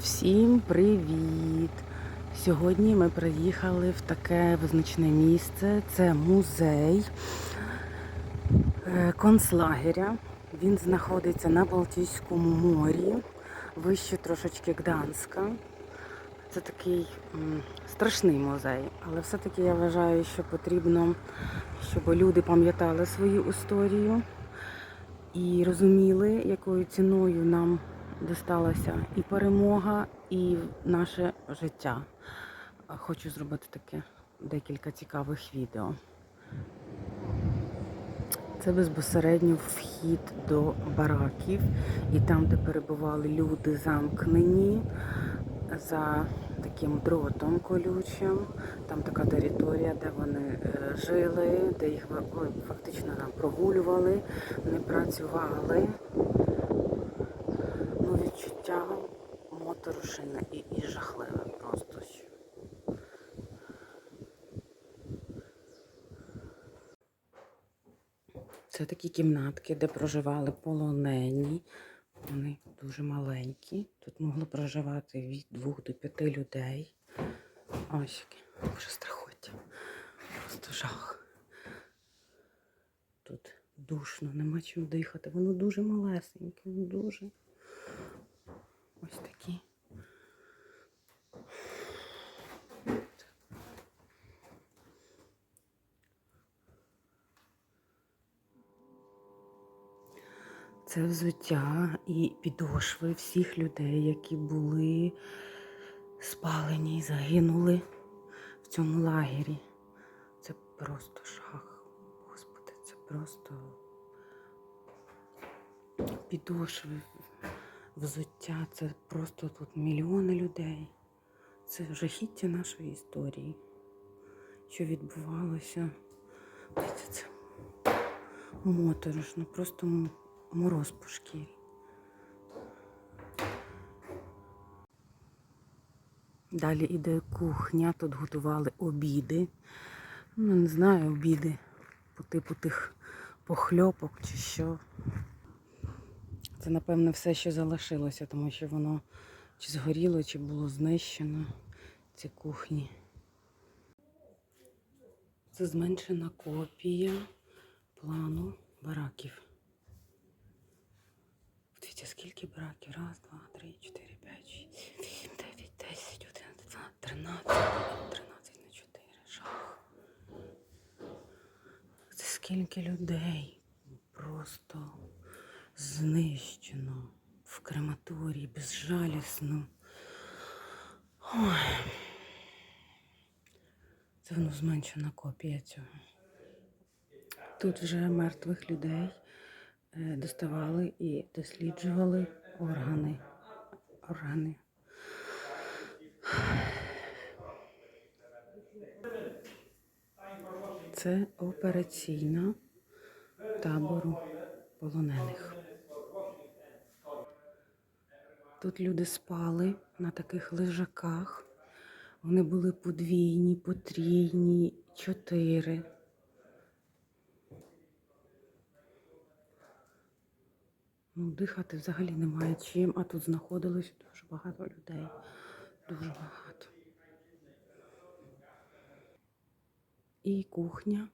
Всім привіт! Сьогодні ми приїхали в таке визначне місце. Це музей е, концлагеря. Він знаходиться на Балтійському морі, вище трошечки Гданська. Це такий страшний музей, але все-таки я вважаю, що потрібно, щоб люди пам'ятали свою історію і розуміли, якою ціною нам досталася і перемога, і наше життя. Хочу зробити таке декілька цікавих відео. Це безпосередньо вхід до бараків, і там, де перебували люди замкнені за таким дротом колючим. Там така територія, де вони е, жили, де їх фактично там прогулювали, не працювали. Відчуття моторошина і, і жахливе просто. Це такі кімнатки, де проживали полонені. Вони дуже маленькі. Тут могло проживати від двох до п'яти людей. Ось які. Боже, страхоття. Просто жах. Тут душно, нема чим дихати. Воно дуже малесеньке, дуже. Ось такі. Це взуття і підошви всіх людей, які були спалені і загинули в цьому лагері. Це просто жах. Господи, це просто підошви, взуття. Це просто тут мільйони людей. Це жахіття нашої історії. Що відбувалося. Це моторошно, просто мороз по шкірі. Далі іде кухня, тут готували обіди. Ну, не знаю, обіди по типу тих похльопок чи що. Це, напевно, все, що залишилося, тому що воно чи згоріло, чи було знищено ці кухні. Це зменшена копія плану бараків. Дивіться, скільки бараків? Раз, два, три, чотири, п'ять, шість, вісім, дев'ять, десять, одинадцять, дванадцять, тринадцять, тринадцять на чотири. Жах. Це скільки людей просто знищено в крематорії, безжалісно. Ой. Це воно зменшена копія цього. Тут вже мертвих людей е, доставали і досліджували органи. Органи. Це операційна табору полонених. Тут люди спали на таких лежаках. Вони були подвійні, потрійні, чотири. Ну, дихати взагалі немає чим, а тут знаходилось дуже багато людей. Дуже багато. І кухня.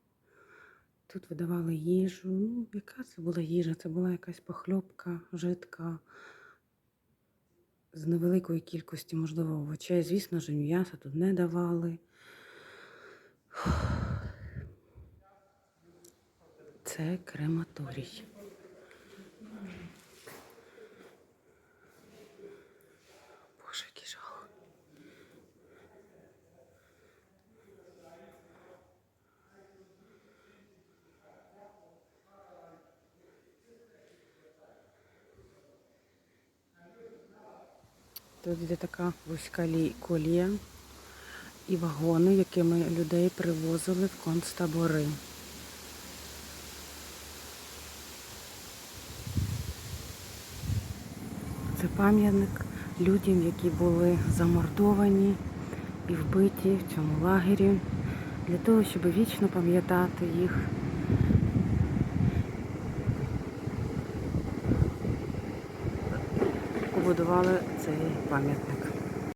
Тут видавали їжу. Ну, яка це була їжа? Це була якась похльопка, жидка, з невеликої кількості, можливо, овочей. Звісно ж, м'яса тут не давали. Це крематорій. Боже, який жах. Тут йде така вузька лі- колія і вагони, якими людей привозили в концтабори. Це пам'ятник людям, які були замордовані і вбиті в цьому лагері, для того, щоб вічно пам'ятати їх побудували цей пам'ятник.